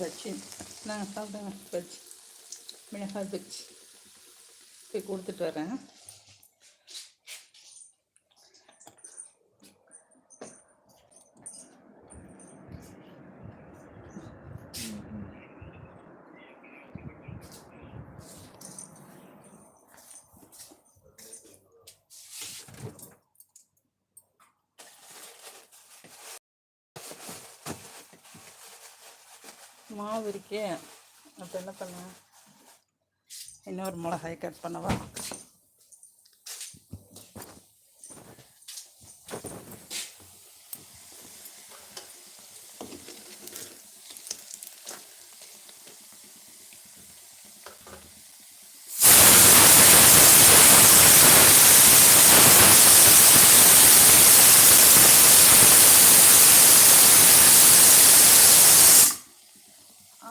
பஜ்ஜி நாங்கள் சாப்பிடுங்க பஜ்ஜி மிளகாய் பஜ்ஜி போய் கொடுத்துட்டு வரேன். மாவு இருக்கே. அப்போ என்ன பண்ண? இன்னொரு மிளகாய் கட் பண்ணவா?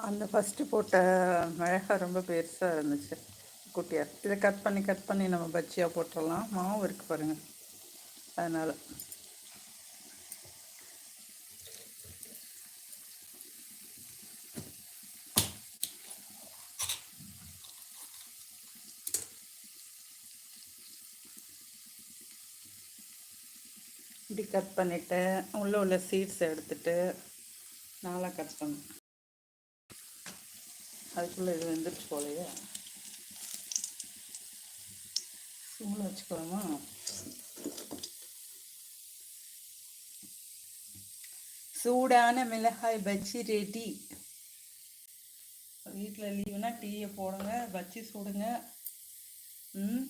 அந்த ஃபஸ்ட்டு போட்ட மிளகாய் ரொம்ப பெருசாக இருந்துச்சு குட்டியாக இதை கட் பண்ணி கட் பண்ணி நம்ம பஜ்ஜியாக போட்டுடலாம். மாவு இருக்குது பாருங்கள் அதனால். இப்படி கட் பண்ணிவிட்டு உள்ளே உள்ள சீட்ஸ் எடுத்துகிட்டு நாளாக கட் பண்ணணும். அதுக்குள்ளே இது வெந்துருச்சு போலையே. சிம்மில் வச்சுக்கலாமா? சூடான மிளகாய் பஜ்ஜி ரெடி வீட்டில் லீவுனா டீயை போடுங்க பஜ்ஜி சுடுங்க. ம்?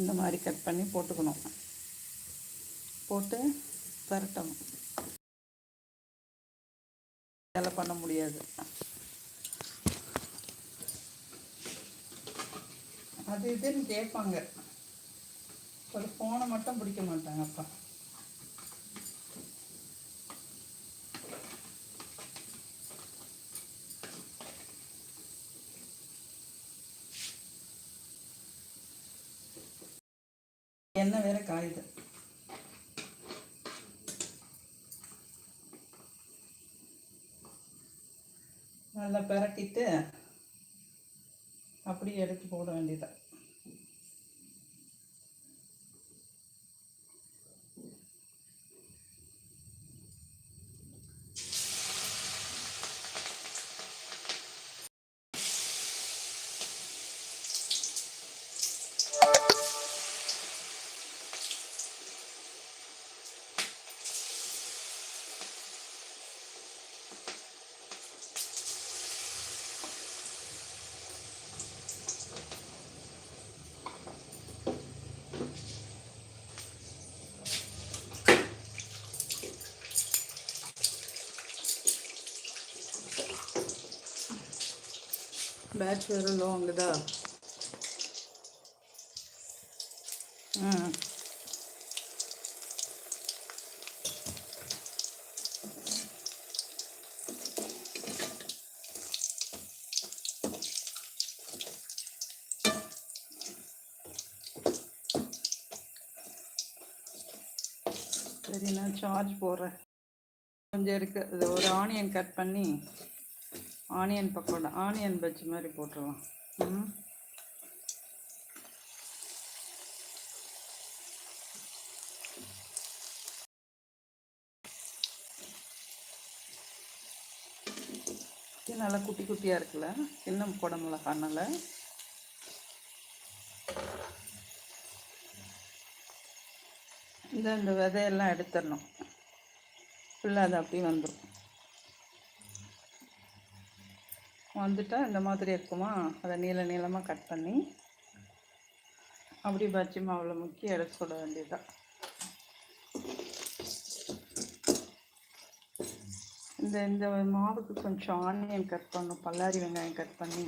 இந்த மாதிரி கட் பண்ணி போட்டுக்கணும். போட்டு பரட்டணும். வேலை பண்ண முடியாது. அது இதுன்னு கேட்பாங்க. ஒரு ஃபோனை மட்டும் பிடிக்க மாட்டாங்க அப்பா. எண்ணெய் வேற காயுது. நல்லா பிரட்டிட்டு அப்படியே எடுத்து போட வேண்டியதான் பேட்ச் வேறு லோங்குதா ம் சரி நான் சார்ஜ் போடுறேன். கொஞ்சம் இருக்குது அது ஒரு ஆனியன் கட் பண்ணி ஆனியன் பக்கோடா ஆனியன் பஜ்ஜி மாதிரி போட்டுருவோம். ம். இது நல்லா குட்டி குட்டியாக இருக்குல்ல? இன்னும் போட மிளகானால இந்த இந்த விதையெல்லாம் எடுத்துடணும். ஃபுல்லாக அது அப்படியே வந்துடும் வந்துட்டால் இந்த மாதிரி இருக்குமா? அதை நீள நீளமாக கட் பண்ணி அப்படி பஜ்ஜி மாவில் முக்கி எடுத்து சொல்ல வேண்டியதுதான். இந்த இந்த மாவுக்கு கொஞ்சம் ஆனியன் கட் பண்ணும் பல்லாரி வெங்காயம் கட் பண்ணி.